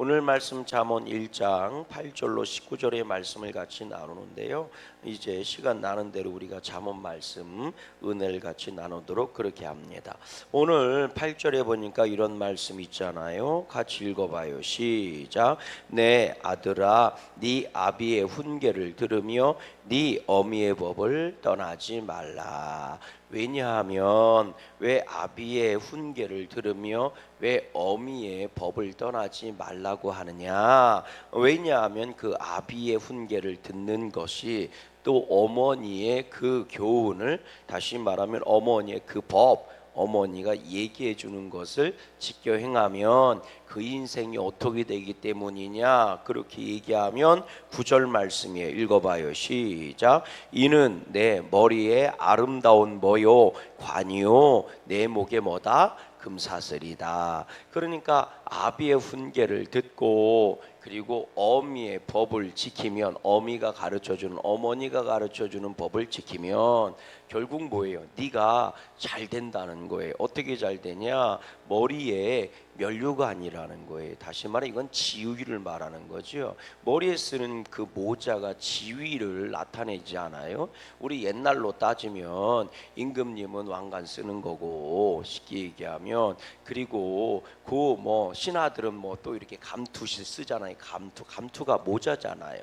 오늘 말씀 잠언 1장 8절로 19절의 말씀을 같이 나누는데요. 이제 시간 나는 대로 우리가 잠언 말씀 은혜를 같이 나누도록 그렇게 합니다. 오늘 8절에 보니까 이런 말씀 있잖아요. 같이 읽어 봐요. 시작. 내 아들아, 네 아비의 훈계를 들으며 네 어미의 법을 떠나지 말라. 왜냐하면 왜 아비의 훈계를 들으며 왜 어미의 법을 떠나지 말라고 하느냐? 왜냐하면 그 아비의 훈계를 듣는 것이 또 어머니의 그 교훈을 다시 말하면 어머니의 그 법, 어머니가 얘기해 주는 것을 지켜 행하면 그 인생이 어떻게 되기 때문이냐? 그렇게 얘기하면 구절 말씀이에요 읽어봐요. 시작. 이는 내 머리에 아름다운 뭐요. 관이요. 내 목에 뭐다? 금사슬이다. 그러니까 아비의 훈계를 듣고 그리고 어미의 법을 지키면 어미가 가르쳐 주는 어머니가 가르쳐 주는 법을 지키면 결국 뭐예요? 네가 잘 된다는 거예요. 어떻게 잘 되냐? 머리에 면류관이라는 거예요. 다시 말해 이건 지위를 말하는 거죠. 머리에 쓰는 그 모자가 지위를 나타내지 않아요. 우리 옛날로 따지면 임금님은 왕관 쓰는 거고 쉽게 얘기하면 그리고 그 뭐 신하들은 뭐 또 이렇게 감투실 쓰잖아요. 감투 감투가 모자잖아요.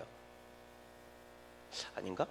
아닌가?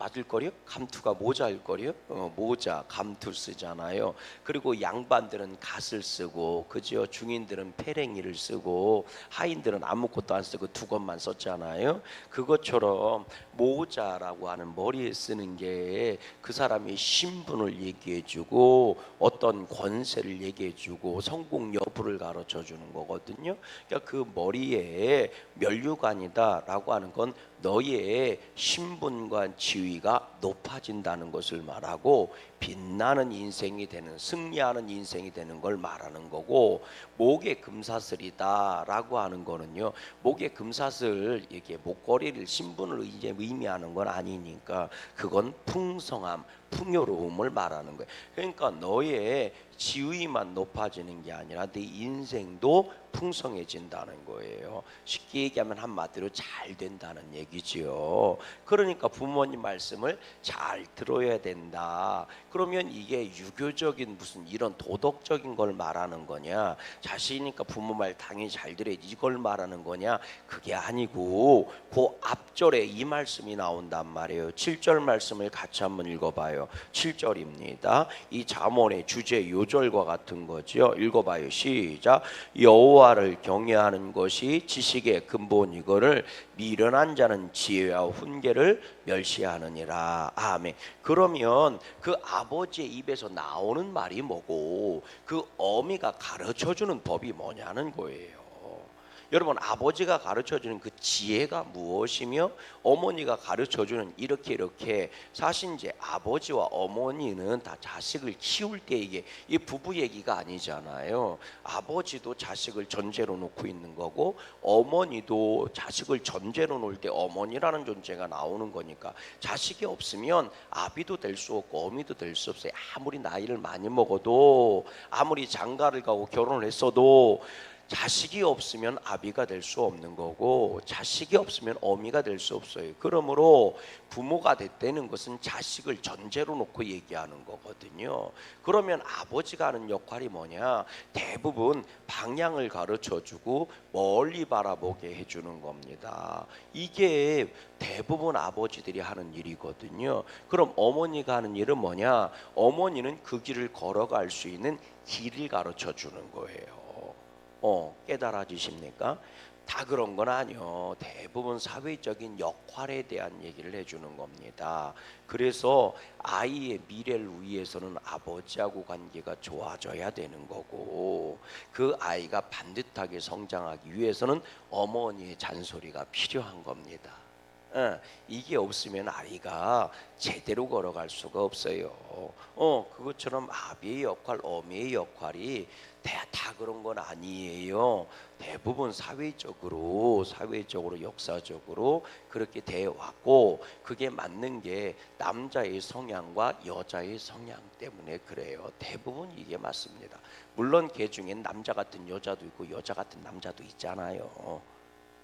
맞을 거요? 감투가 모자일 거요? 어, 모자, 감투 쓰잖아요. 그리고 양반들은 갓을 쓰고, 그죠? 중인들은 페랭이를 쓰고, 하인들은 아무것도 안 쓰고 두 것만 썼잖아요. 그것처럼 모자라고 하는 머리에 쓰는 게 그 사람의 신분을 얘기해 주고 어떤 권세를 얘기해 주고 성공 여부를 가르쳐 주는 거거든요. 그러니까 그 머리에 면류관이다라고 하는 건 너의 신분과 지위가 높아진다는 것을 말하고 빛나는 인생이 되는 승리하는 인생이 되는 걸 말하는 거고 목에 금사슬이다라고 하는 거는요 목에 금사슬 이게 목걸이를 신분을 이제 의미하는 건 아니니까 그건 풍성함 풍요로움을 말하는 거예요. 그러니까 너의 지위만 높아지는 게 아니라 네 인생도 풍성해진다는 거예요. 쉽게 얘기하면 한마디로 잘 된다는 얘기지요. 그러니까 부모님 말씀을 잘 들어야 된다. 그러면 이게 유교적인 무슨 이런 도덕적인 걸 말하는 거냐? 자식이니까 부모 말 당연히 잘 들어야지 이걸 말하는 거냐? 그게 아니고 그 앞절에 이 말씀이 나온단 말이에요. 7절 말씀을 같이 한번 읽어 봐요. 7절입니다. 이 잠언의 주제 요 절과 같은 거죠. 읽어봐요. 시작. 여호와를 경외하는 것이 지식의 근본 이거를 미련한 자는 지혜와 훈계를 멸시하느니라. 아멘. 그러면 그 아버지의 입에서 나오는 말이 뭐고 그 어미가 가르쳐 주는 법이 뭐냐는 거예요. 여러분 아버지가 가르쳐 주는 그 지혜가 무엇이며 어머니가 가르쳐 주는 이렇게 이렇게 사실 이제 아버지와 어머니는 다 자식을 키울 때 이게 이 부부 얘기가 아니잖아요. 아버지도 자식을 전제로 놓고 있는 거고 어머니도 자식을 전제로 놓을 때 어머니라는 존재가 나오는 거니까 자식이 없으면 아비도 될 수 없고 어미도 될 수 없어요. 아무리 나이를 많이 먹어도 아무리 장가를 가고 결혼을 했어도 자식이 없으면 아비가 될 수 없는 거고 자식이 없으면 어미가 될 수 없어요. 그러므로 부모가 됐다는 것은 자식을 전제로 놓고 얘기하는 거거든요. 그러면 아버지가 하는 역할이 뭐냐? 대부분 방향을 가르쳐 주고 멀리 바라보게 해 주는 겁니다. 이게 대부분 아버지들이 하는 일이거든요. 그럼 어머니가 하는 일은 뭐냐? 어머니는 그 길을 걸어갈 수 있는 길을 가르쳐 주는 거예요. 어, 깨달아지십니까? 다 그런 건 아니요. 대부분 사회적인 역할에 대한 얘기를 해주는 겁니다. 그래서 아이의 미래를 위해서는 아버지하고 관계가 좋아져야 되는 거고 그 아이가 반듯하게 성장하기 위해서는 어머니의 잔소리가 필요한 겁니다. 어, 이게 없으면 아이가 제대로 걸어갈 수가 없어요. 어, 그것처럼 아비의 역할, 어미의 역할이 다, 다 그런 건 아니에요. 대부분 사회적으로, 사회적으로, 역사적으로 그렇게 돼 왔고, 그게 맞는 게 남자의 성향과 여자의 성향 때문에 그래요. 대부분 이게 맞습니다. 물론 개 중엔 남자 같은 여자도 있고 여자 같은 남자도 있잖아요.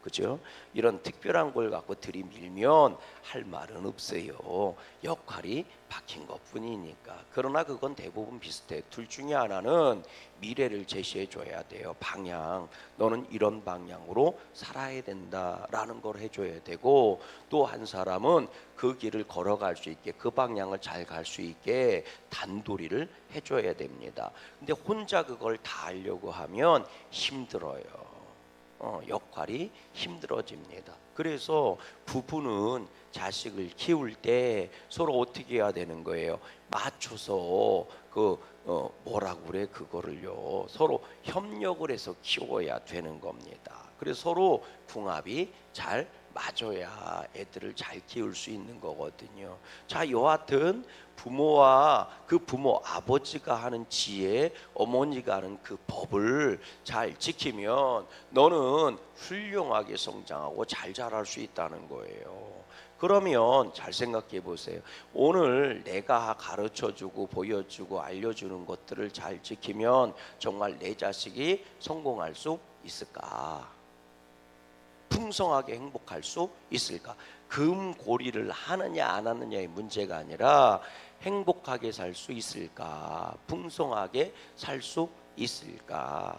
그죠? 이런 특별한 걸 갖고 들이밀면 할 말은 없어요. 역할이 바뀐 것 뿐이니까. 그러나 그건 대부분 비슷해. 둘 중에 하나는 미래를 제시해 줘야 돼요. 방향. 너는 이런 방향으로 살아야 된다라는 걸 해줘야 되고 또 한 사람은 그 길을 걸어갈 수 있게 그 방향을 잘 갈 수 있게 단도리를 해줘야 됩니다. 근데 혼자 그걸 다 하려고 하면 힘들어요. 어, 역할이 힘들어집니다. 그래서 부부는 자식을 키울 때 서로 어떻게 해야 되는 거예요? 맞춰서 그 어, 뭐라고 그래 그거를요 서로 협력을 해서 키워야 되는 겁니다. 그래서 서로 궁합이 잘 맞아야 애들을 잘 키울 수 있는 거거든요. 자, 여하튼 부모와 그 부모 아버지가 하는 지혜, 어머니가 하는 그 법을 잘 지키면 너는 훌륭하게 성장하고 잘 자랄 수 있다는 거예요. 그러면 잘 생각해 보세요. 오늘 내가 가르쳐 주고 보여주고 알려주는 것들을 잘 지키면 정말 내 자식이 성공할 수 있을까? 풍성하게 행복할 수 있을까? 금고리를 하느냐 안 하느냐의 문제가 아니라 행복하게 살 수 있을까? 풍성하게 살 수 있을까?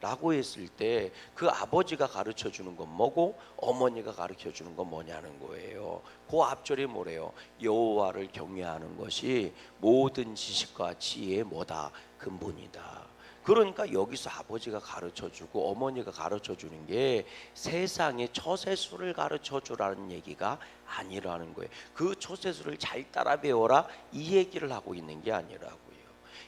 라고 했을 때 그 아버지가 가르쳐 주는 건 뭐고 어머니가 가르쳐 주는 건 뭐냐는 거예요. 그 앞절이 뭐래요? 여호와를 경외하는 것이 모든 지식과 지혜의 뭐다 근본이다. 그러니까 여기서 아버지가 가르쳐 주고 어머니가 가르쳐 주는 게 세상의 처세술을 가르쳐 주라는 얘기가 아니라는 거예요. 그 처세술을 잘 따라 배워라 이 얘기를 하고 있는 게 아니라고요.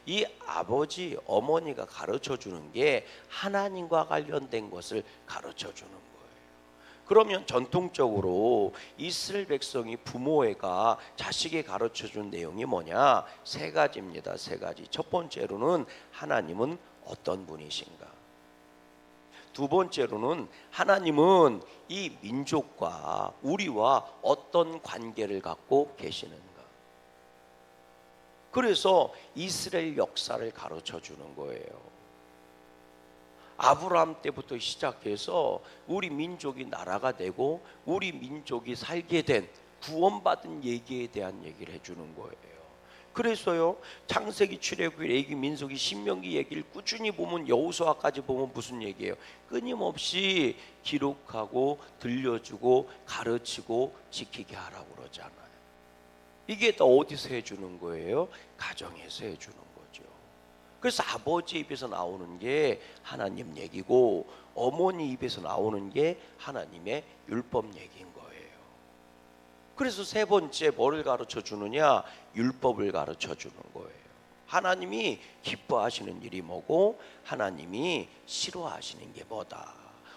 이 아버지 어머니가 가르쳐 주는 게 하나님과 관련된 것을 가르쳐 주는 거예요. 그러면 전통적으로 이스라엘 백성이 부모애가 자식에 가르쳐 준 내용이 뭐냐? 세 가지입니다. 세 가지. 첫 번째로는 하나님은 어떤 분이신가? 두 번째로는 하나님은 이 민족과 우리와 어떤 관계를 갖고 계시는가? 그래서 이스라엘 역사를 가르쳐 주는 거예요. 아브라함 때부터 시작해서 우리 민족이 나라가 되고 우리 민족이 살게 된 구원받은 얘기에 대한 얘기를 해주는 거예요. 그래서요 창세기 출애굽기 레기 민수기 신명기 얘기를 꾸준히 보면 여호수아까지 보면 무슨 얘기예요? 끊임없이 기록하고 들려주고 가르치고 지키게 하라고 그러잖아요. 이게 다 어디서 해주는 거예요? 가정에서 해주는 거죠. 그래서 아버지 입에서 나오는 게 하나님 얘기고 어머니 입에서 나오는 게 하나님의 율법 얘기인. 그래서 세 번째 뭐를 가르쳐 주느냐? 율법을 가르쳐 주는 거예요. 하나님이 기뻐하시는 일이 뭐고 하나님이 싫어하시는 게 뭐다.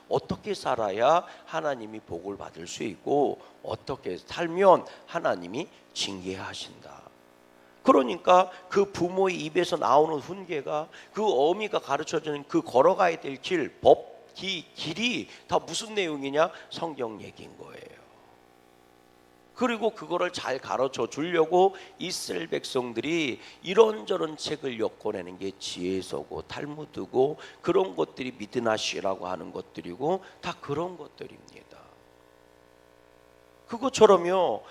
어떻게 살아야 하나님이 복을 받을 수 있고 어떻게 살면 하나님이 징계하신다. 그러니까 그 부모의 입에서 나오는 훈계가 그 어미가 가르쳐 주는 그 걸어가야 될 길, 법, 기, 길이 다 무슨 내용이냐? 성경 얘기인 거예요. 그리고 그거를 잘 가르쳐 주려고 이스라엘 백성들이 이런저런 책을 엮어내는 게 지혜서고 탈무드고 그런 것들이 미드나시라고 하는 것들이고 다 그런 것들입니다. 그것처럼요.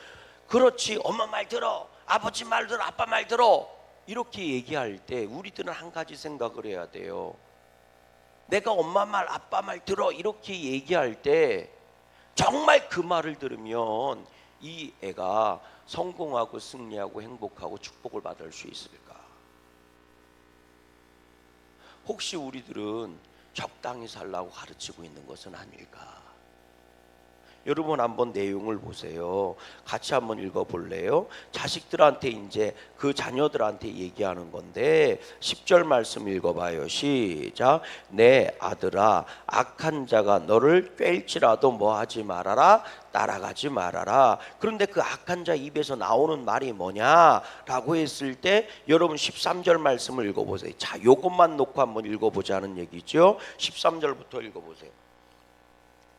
그렇지 엄마 말 들어 아버지 말 들어 아빠 말 들어 이렇게 얘기할 때 우리들은 한 가지 생각을 해야 돼요. 내가 엄마 말 아빠 말 들어 이렇게 얘기할 때 정말 그 말을 들으면 이 애가 성공하고 승리하고 행복하고 축복을 받을 수 있을까? 혹시 우리들은 적당히 살라고 가르치고 있는 것은 아닐까? 여러분 한번 내용을 보세요. 같이 한번 읽어 볼래요? 자식들한테 이제 그 자녀들한테 얘기하는 건데 10절 말씀 읽어 봐요. 시작. 내 아들아 악한 자가 너를 꿰일지라도 뭐 하지 말아라 따라가지 말아라. 그런데 그 악한 자 입에서 나오는 말이 뭐냐라고 했을 때 여러분 13절 말씀을 읽어 보세요. 자, 요것만 놓고 한번 읽어 보자는 얘기죠. 13절부터 읽어 보세요.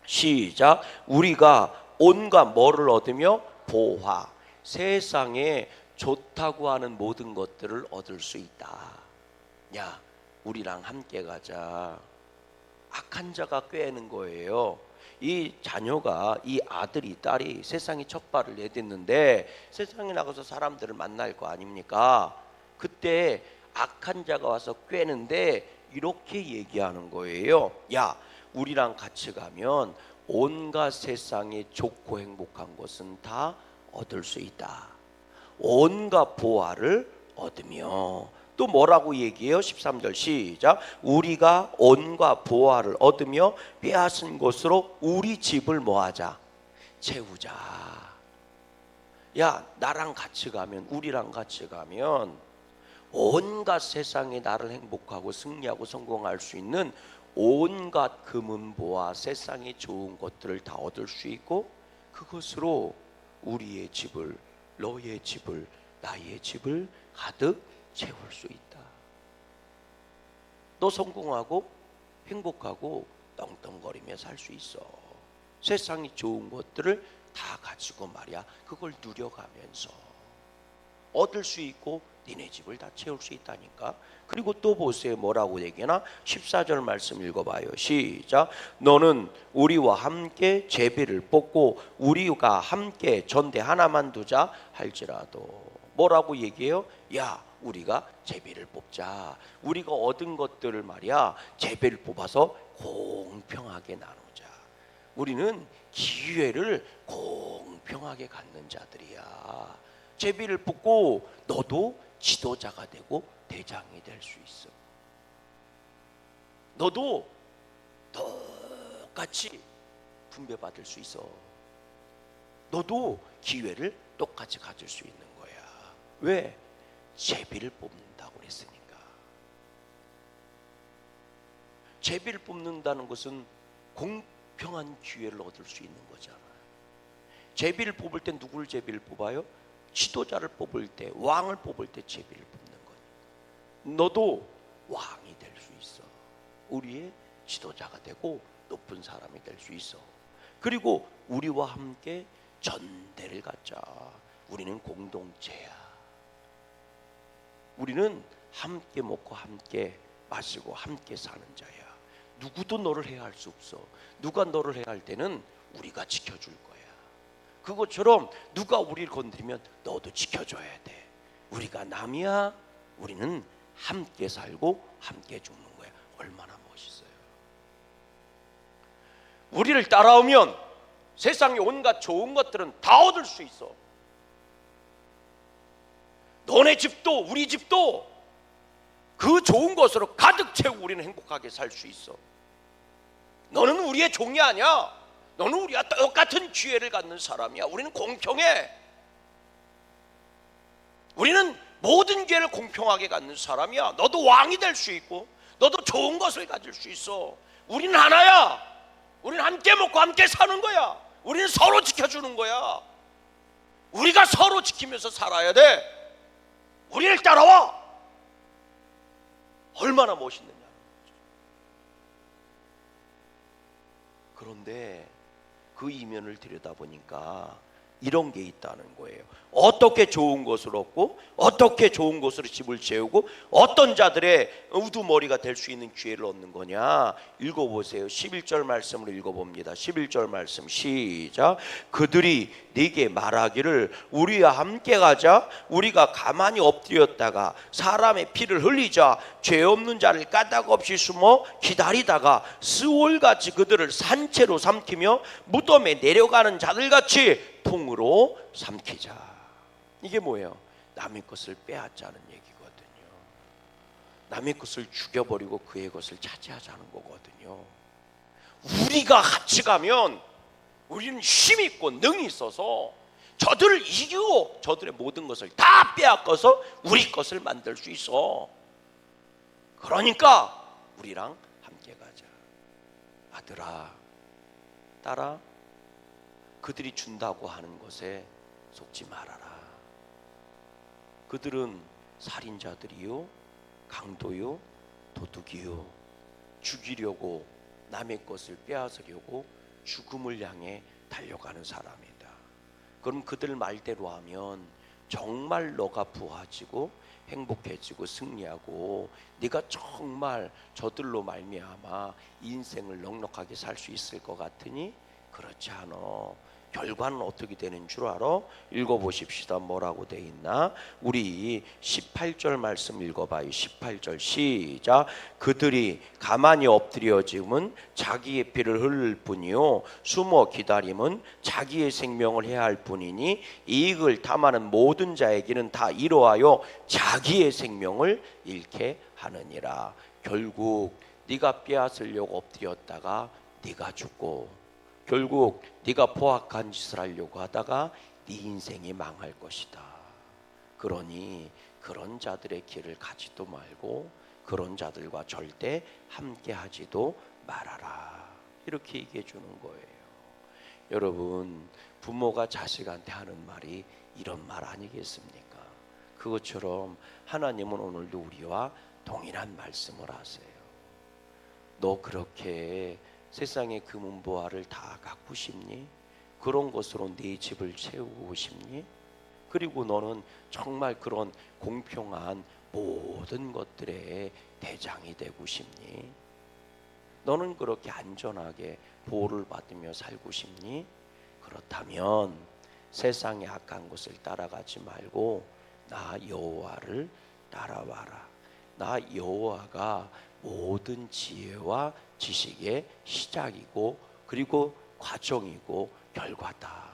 시작. 우리가 온갖 뭐를 얻으며 보화 세상에 좋다고 하는 모든 것들을 얻을 수 있다. 야, 우리랑 함께 가자. 악한 자가 꾀는 거예요. 이 자녀가 이 아들이 딸이 세상에 첫 발을 내딛는데 세상에 나가서 사람들을 만날 거 아닙니까? 그때 악한 자가 와서 꾀는데 이렇게 얘기하는 거예요. 야, 우리랑 같이 가면 온갖 세상에 좋고 행복한 것은 다 얻을 수 있다. 온갖 보화를 얻으며 또 뭐라고 얘기해요? 13절 시작. 우리가 온갖 보화를 얻으며 빼앗은 것으로 우리 집을 뭐하자? 채우자. 야, 나랑 같이 가면 우리랑 같이 가면 온갖 세상에 나를 행복하고 승리하고 성공할 수 있는 온갖 금은보화 세상에 좋은 것들을 다 얻을 수 있고 그것으로 우리의 집을 너의 집을 나의 집을 가득 채울 수 있다. 너 성공하고 행복하고 떵떵거리며 살 수 있어. 세상이 좋은 것들을 다 가지고 말이야. 그걸 누려가면서 얻을 수 있고 니네 집을 다 채울 수 있다니까. 그리고 또 보세요. 뭐라고 얘기하나? 14절 말씀 읽어봐요. 시작. 너는 우리와 함께 제비를 뽑고 우리가 함께 전대 하나만 두자 할지라도 뭐라고 얘기해요? 야, 우리가 제비를 뽑자. 우리가 얻은 것들을 말이야. 제비를 뽑아서 공평하게 나누자. 우리는 기회를 공평하게 갖는 자들이야. 제비를 뽑고 너도 지도자가 되고 대장이 될 수 있어. 너도 똑같이 분배받을 수 있어. 너도 기회를 똑같이 가질 수 있는 거야. 왜? 제비를 뽑는다고 그랬으니까. 제비를 뽑는다는 것은 공평한 기회를 얻을 수 있는 거잖아. 제비를 뽑을 때 누구를 제비를 뽑아요? 지도자를 뽑을 때, 왕을 뽑을 때 제비를 뽑는 거니까. 너도 왕이 될 수 있어. 우리의 지도자가 되고 높은 사람이 될 수 있어. 그리고 우리와 함께 전대를 갖자. 우리는 공동체야. 우리는 함께 먹고 함께 마시고 함께 사는 자야. 누구도 너를 해야 할수 없어. 누가 너를 해야 할 때는 우리가 지켜줄 거야. 그것처럼 누가 우리를 건드리면 너도 지켜줘야 돼. 우리가 남이야. 우리는 함께 살고 함께 죽는 거야. 얼마나 멋있어요. 우리를 따라오면 세상에 온갖 좋은 것들은 다 얻을 수 있어. 너네 집도 우리 집도 그 좋은 것으로 가득 채우고 우리는 행복하게 살 수 있어. 너는 우리의 종이 아니야. 너는 우리와 똑같은 기회를 갖는 사람이야. 우리는 공평해. 우리는 모든 기회를 공평하게 갖는 사람이야. 너도 왕이 될 수 있고, 너도 좋은 것을 가질 수 있어. 우리는 하나야. 우리는 함께 먹고 함께 사는 거야. 우리는 서로 지켜주는 거야. 우리가 서로 지키면서 살아야 돼. 우리를 따라와. 얼마나 멋있느냐. 그런데 그 이면을 들여다보니까 이런 게 있다는 거예요. 어떻게 좋은 것을 얻고 어떻게 좋은 것으로 집을 채우고 어떤 자들의 우두머리가 될 수 있는 기회를 얻는 거냐? 읽어보세요. 11절 말씀을 읽어봅니다. 11절 말씀 시작. 그들이 네게 말하기를 우리와 함께 가자. 우리가 가만히 엎드렸다가 사람의 피를 흘리자. 죄 없는 자를 까닭 없이 숨어 기다리다가 스올같이 그들을 산채로 삼키며 무덤에 내려가는 자들같이 통으로 삼키자 이게 뭐예요? 남의 것을 빼앗자는 얘기거든요. 남의 것을 죽여버리고 그의 것을 차지하자는 거거든요. 우리가 같이 가면 우리는 힘 있고 능이 있어서 저들을 이기고 저들의 모든 것을 다 빼앗겨서 우리 것을 만들 수 있어. 그러니까 우리랑 함께 가자. 아들아, 딸아, 그들이 준다고 하는 것에 속지 말아라. 그들은 살인자들이요, 강도요, 도둑이요, 죽이려고 남의 것을 빼앗으려고 죽음을 향해 달려가는 사람이다. 그럼 그들 말대로 하면 정말 너가 부하지고 행복해지고 승리하고 네가 정말 저들로 말미암아 인생을 넉넉하게 살 수 있을 것 같으니 그렇지 않아. 결과는 어떻게 되는 줄 알아? 읽어보십시다. 뭐라고 돼 있나? 우리 18절 말씀 읽어봐요. 18절 시작. 그들이 가만히 엎드려짐은 자기의 피를 흘릴 뿐이요 숨어 기다림은 자기의 생명을 해할 뿐이니 이익을 탐하는 모든 자에게는 다 이러하여 자기의 생명을 잃게 하느니라. 결국 네가 빼앗으려고 엎드렸다가 네가 죽고 결국 네가 포악한 짓을 하려고 하다가 네 인생이 망할 것이다. 그러니 그런 자들의 길을 가지도 말고 그런 자들과 절대 함께 하지도 말아라. 이렇게 얘기해 주는 거예요. 여러분, 부모가 자식한테 하는 말이 이런 말 아니겠습니까? 그것처럼 하나님은 오늘도 우리와 동일한 말씀을 하세요. 너 그렇게 세상의 금은보화를 다 갖고 싶니? 그런 것으로 네 집을 채우고 싶니? 그리고 너는 정말 그런 공평한 모든 것들의 대장이 되고 싶니? 너는 그렇게 안전하게 보호를 받으며 살고 싶니? 그렇다면 세상의 악한 것을 따라가지 말고 나 여호와를 따라와라. 나 여호와가 모든 지혜와 지식의 시작이고 그리고 과정이고 결과다.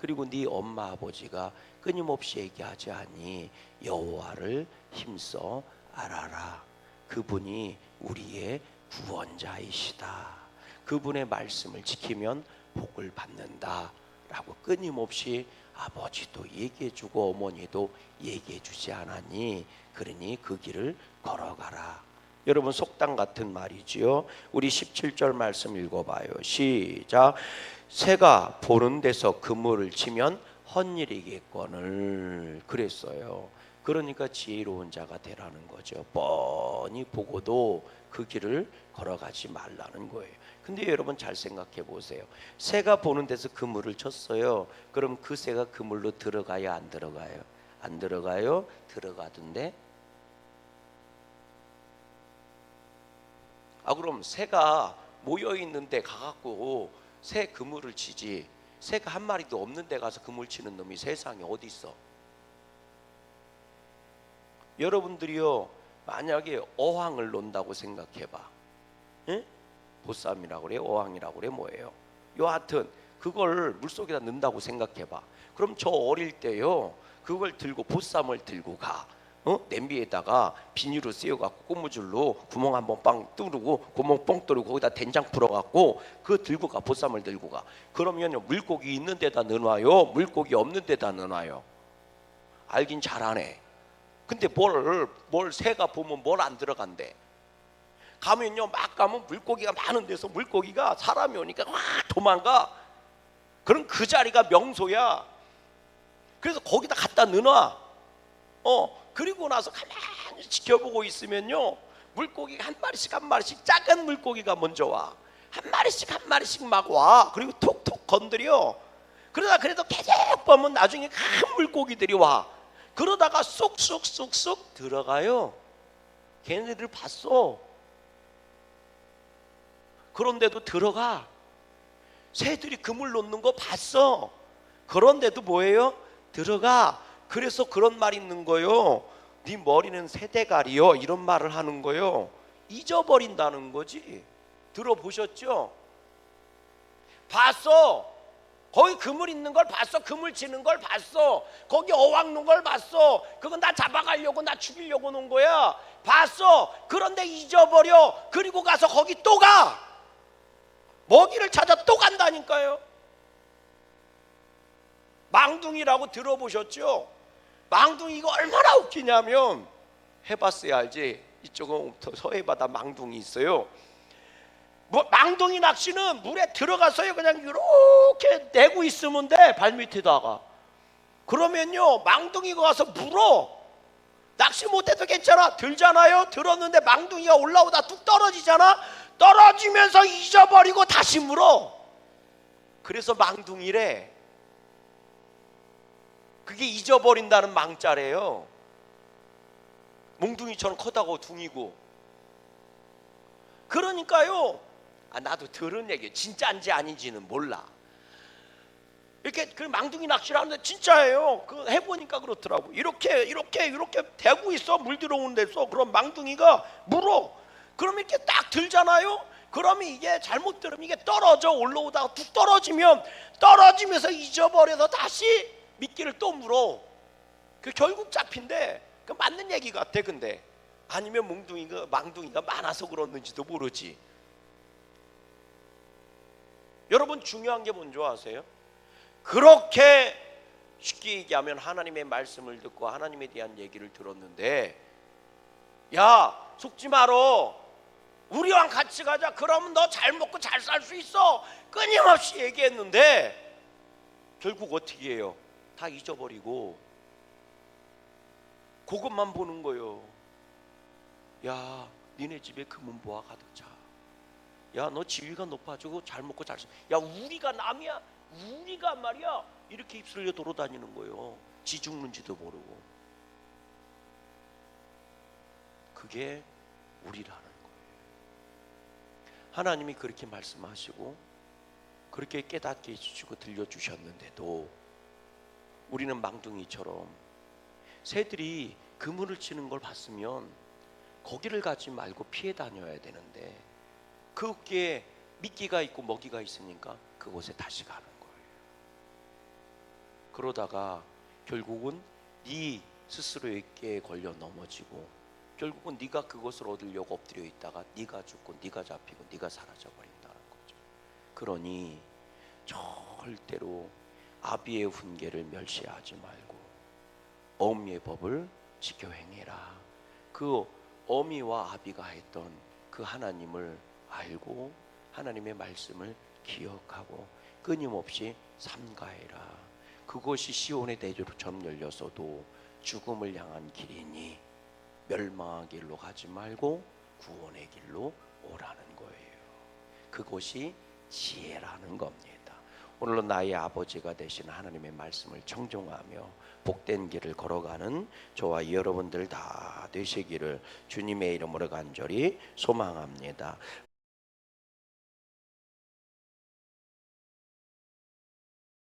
그리고 네 엄마 아버지가 끊임없이 얘기하지 않니 여호와를 힘써 알아라. 그분이 우리의 구원자이시다. 그분의 말씀을 지키면 복을 받는다 라고 끊임없이 아버지도 얘기해 주고 어머니도 얘기해 주지 않았니? 그러니 그 길을 걸어가라. 여러분 속담 같은 말이지요. 우리 17절 말씀 읽어봐요. 시작. 새가 보는 데서 그물을 치면 헛일이겠거늘 그랬어요. 그러니까 지혜로운 자가 되라는 거죠. 뻔히 보고도 그 길을 걸어가지 말라는 거예요. 근데 여러분 잘 생각해 보세요. 새가 보는 데서 그물을 쳤어요. 그럼 그 새가 그물로 들어가요, 안 들어가요? 안 들어가요? 들어가던데 아 그럼 새가 모여 있는데 가갖고 새 그물을 치지 새가 한 마리도 없는데 가서 그물 치는 놈이 세상에 어디 있어? 여러분들이요 만약에 어항을 논다고 생각해봐, 응? 보쌈이라고 그래, 어항이라고 그래 뭐예요? 여하튼 그걸 물속에다 넣는다고 생각해봐. 그럼 저 어릴 때요 그걸 들고 보쌈을 들고 가. 어? 냄비에다가 비닐로 씌워갖고 고무줄로 구멍 한번 빵 뚫고 구멍 뻥 뚫고 거기다 된장 풀어갖고 그 들고 가 보쌈을 들고 가. 그러면 물고기 있는 데다 넣어놔요? 물고기 없는 데다 넣어놔요? 알긴 잘하네. 근데 뭘, 뭘 새가 보면 뭘 안 들어간대? 가면요 막 가면 물고기가 많은 데서 물고기가 사람이 오니까 확 도망가. 그럼 그 자리가 명소야. 그래서 거기다 갖다 넣어놔. 어 그리고 나서 가만히 지켜보고 있으면요 물고기가 한 마리씩 한 마리씩 작은 물고기가 먼저 와. 한 마리씩 한 마리씩 막 와. 그리고 톡톡 건드려. 그러다 그래도 계속 보면 나중에 큰 물고기들이 와. 그러다가 쏙쏙쏙쏙 들어가요. 걔네들 봤어. 그런데도 들어가. 새들이 그물 놓는 거 봤어. 그런데도 뭐예요? 들어가 그래서 그런 말 있는 거요. 네 머리는 새대가리요. 이런 말을 하는 거요. 잊어버린다는 거지. 들어보셨죠? 봤어. 거기 그물 있는 걸 봤어. 그물 치는 걸 봤어. 거기 어왕 놓은 걸 봤어. 그건 나 잡아가려고 나 죽이려고 놓은 거야. 봤어. 그런데 잊어버려. 그리고 가서 거기 또 가. 먹이를 찾아 또 간다니까요. 망둥이라고 들어보셨죠? 망둥이가 얼마나 웃기냐면 해봤어야 알지. 이쪽은 서해바다 망둥이 있어요. 뭐 망둥이 낚시는 물에 들어가서요. 그냥 이렇게 내고 있으면 돼. 발밑에다가. 그러면요 망둥이가 가서 물어. 낚시 못해도 괜찮아. 들잖아요? 들었는데 망둥이가 올라오다 뚝 떨어지잖아? 떨어지면서 잊어버리고 다시 물어. 그래서 망둥이래 그게 잊어버린다는 망자래요 몽둥이처럼 커다고 둥이고 그러니까요 아, 나도 들은 얘기 진짜인지 아닌지는 몰라 이렇게 그 망둥이 낚시를 하는데 진짜예요. 그 해보니까 그렇더라고. 이렇게 이렇게 이렇게 대고 있어 물 들어오는 데서 그럼 망둥이가 물어. 그럼 이렇게 딱 들잖아요. 그러면 이게 잘못 들으면 이게 떨어져 올라오다가 뚝 떨어지면 떨어지면서 잊어버려서 다시 미끼를 또 물어. 그 결국 잡힌데 그 맞는 얘기 같아. 근데 아니면 몽둥이가 망둥이가 많아서 그렇는지도 모르지. 여러분 중요한 게 뭔지 아세요? 그렇게 쉽게 얘기하면 하나님의 말씀을 듣고 하나님에 대한 얘기를 들었는데 야 속지 말어 우리랑 같이 가자 그러면 너 잘 먹고 잘 살 수 있어 끊임없이 얘기했는데 결국 어떻게 해요 다 잊어버리고 그것만 보는 거요 야 니네 집에 금은 보화 가득 차 야 너 지위가 높아지고 잘 먹고 잘 살. 야 우리가 남이야 우리가 말이야 이렇게 입술려 돌아다니는 거예요. 지 죽는지도 모르고. 그게 우리라는 거예요. 하나님이 그렇게 말씀하시고 그렇게 깨닫게 해주시고 들려주셨는데도 우리는 망둥이처럼 새들이 그물을 치는 걸 봤으면 거기를 가지 말고 피해 다녀야 되는데 그게 미끼가 있고 먹이가 있으니까 그곳에 다시 가는 거예요. 그러다가 결국은 네 스스로에게 걸려 넘어지고 결국은 네가 그것을 얻으려고 엎드려 있다가 네가 죽고 네가 잡히고 네가 사라져 버린다는 거죠. 그러니 절대로 아비의 훈계를 멸시하지 말고 어미의 법을 지켜 행해라. 그 어미와 아비가 했던 그 하나님을 알고 하나님의 말씀을 기억하고 끊임없이 삼가해라. 그것이 시온의 대조로 점 열려서도 죽음을 향한 길이니 멸망의 길로 가지 말고 구원의 길로 오라는 거예요. 그것이 지혜라는 겁니다. 오늘로 나의 아버지가 되신 하나님의 말씀을 청종하며 복된 길을 걸어가는 저와 여러분들 다 되시기를 주님의 이름으로 간절히 소망합니다.